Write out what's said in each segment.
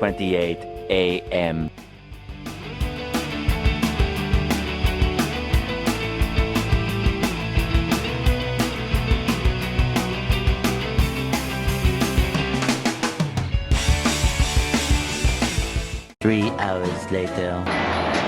4:28 a.m. Three hours later.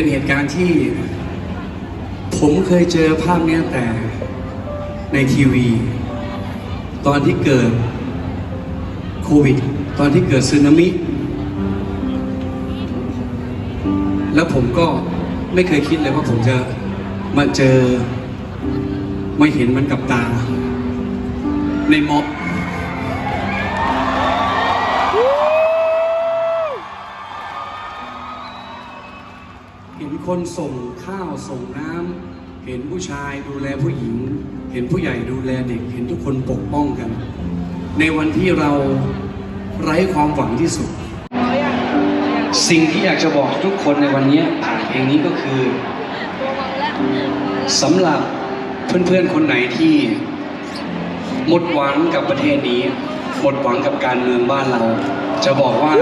เป็นเหตุการณ์ที่ ผมเคยเจอภาพเนี้ยแต่ในทีวี ตอนที่เกิดโควิด ตอนที่เกิดสึนามิ แล้วผมก็ไม่เคยคิดเลยว่าผมจะมาเจอ มาเห็นมันกับตา ในม็อบ คนส่งข้าวส่งน้ำเห็นผู้ชายดูแลผู้หญิง เห็นผู้ใหญ่ดูแลเด็ก เห็นทุกคนปกป้องกัน ในวันที่เราไร้ความหวังที่สุด สิ่งที่อยากจะบอกทุกคนในวันนี้ผ่านเพลงนี้ก็คือสำหรับเพื่อนๆคนไหนที่ หมดหวังกับประเทศนี้ หมดหวังกับการเมืองบ้านเรา จะบอกว่า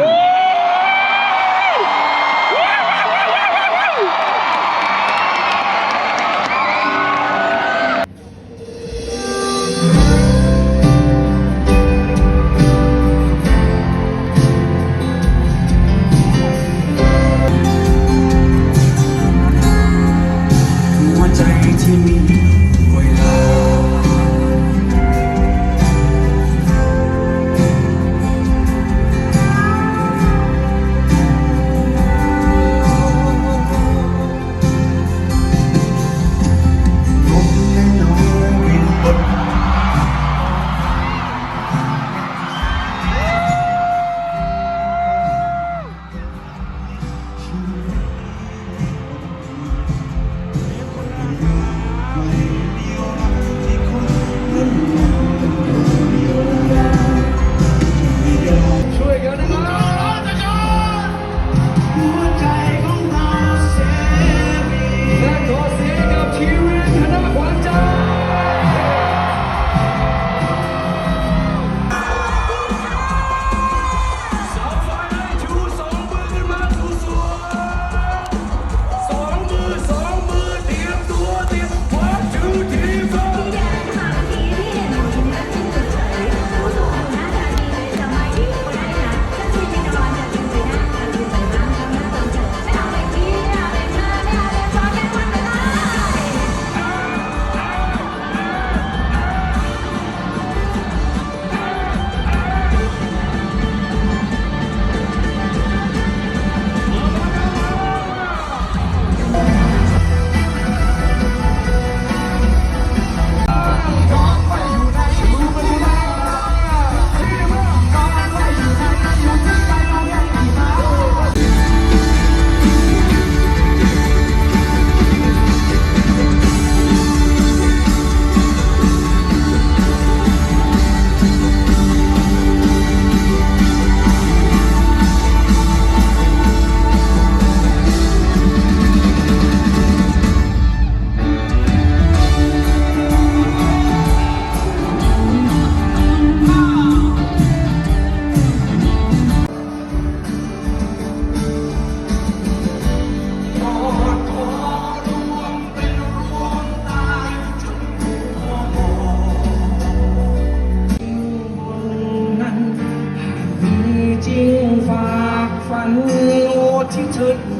touch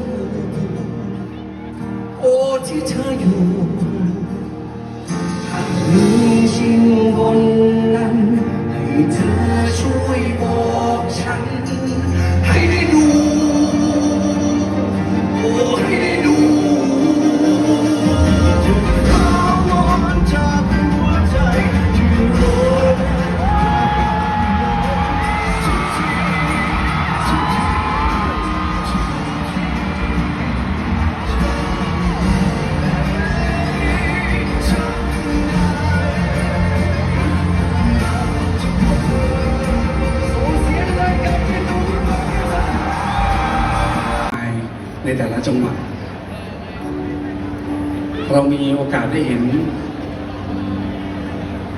เรามีโอกาสได้เห็น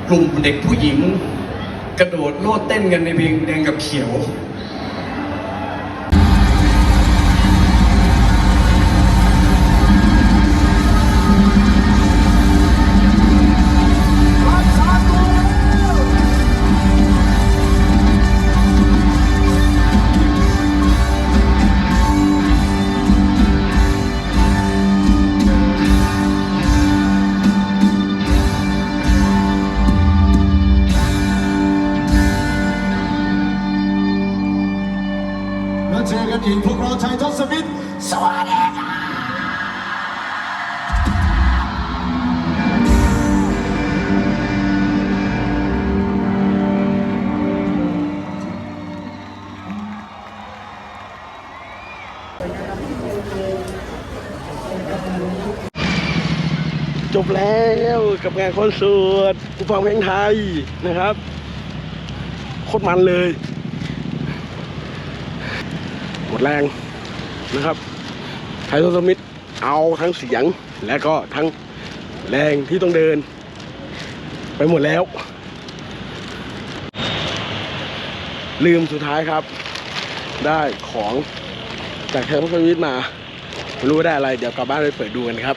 กลุ่มเด็กผู้หญิง กระโดดโลดเต้นกันในเพลงแดงกับเขียว วัสดีค่ะจบแล้วกับงานคอนเสิร์ตผู้ฟังเพลงไทยนะครับโคตรมันเลย หมดแรงนะครับ ทยทศมิตรเอาทั้งเสียงและก็ทั้งแรงที่ต้องเดิน ไปหมดแล้ว ลืมสุดท้ายครับ ได้ของจากไทยทศมิตรมาไม่รู้ได้อะไร เดี๋ยวกลับบ้านไปเปิดดูกันครับ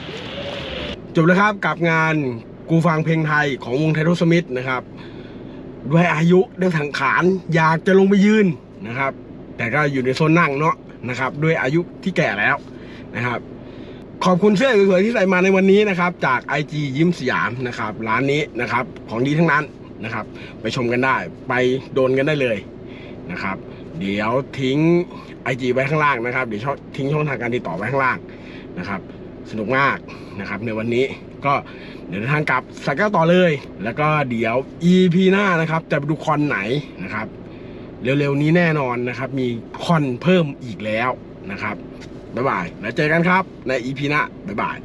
จบแล้วครับกับงานกูฟังเพลงไทยของวงไททอสมิธนะครับ ด้วยอายุด้วยถังขานอยากจะลงไปยืนนะครับ แต่ก็อยู่ในโซนนั่งเนาะนะครับ ด้วยอายุที่แก่แล้ว นะครับ ขอบคุณเสื้อสวยๆที่ใส่มาในวันนี้นะครับ จาก IG ยิ้มสยามนะครับ ร้านนี้นะครับ ของดีทั้งนั้นนะครับ ไปชมกันได้ไปโดนกันได้เลยนะครับ เดี๋ยวทิ้ง IG ไว้ข้างล่างนะครับ เดี๋ยวทิ้งช่องทางการติดต่อไว้ข้างล่างนะครับ สนุกมากนะครับ ในวันนี้ก็เดี๋ยวทางกลับสักก็ต่อเลย แล้วก็เดี๋ยว EP หน้านะครับ จะไปดูคอนไหนนะครับ เร็วๆนี้แน่นอนนะครับ มีคอนเพิ่มอีกแล้วนะครับ บ๊ายบายแล้วเจอกันครับ ในอีพีหน้าบ๊ายบาย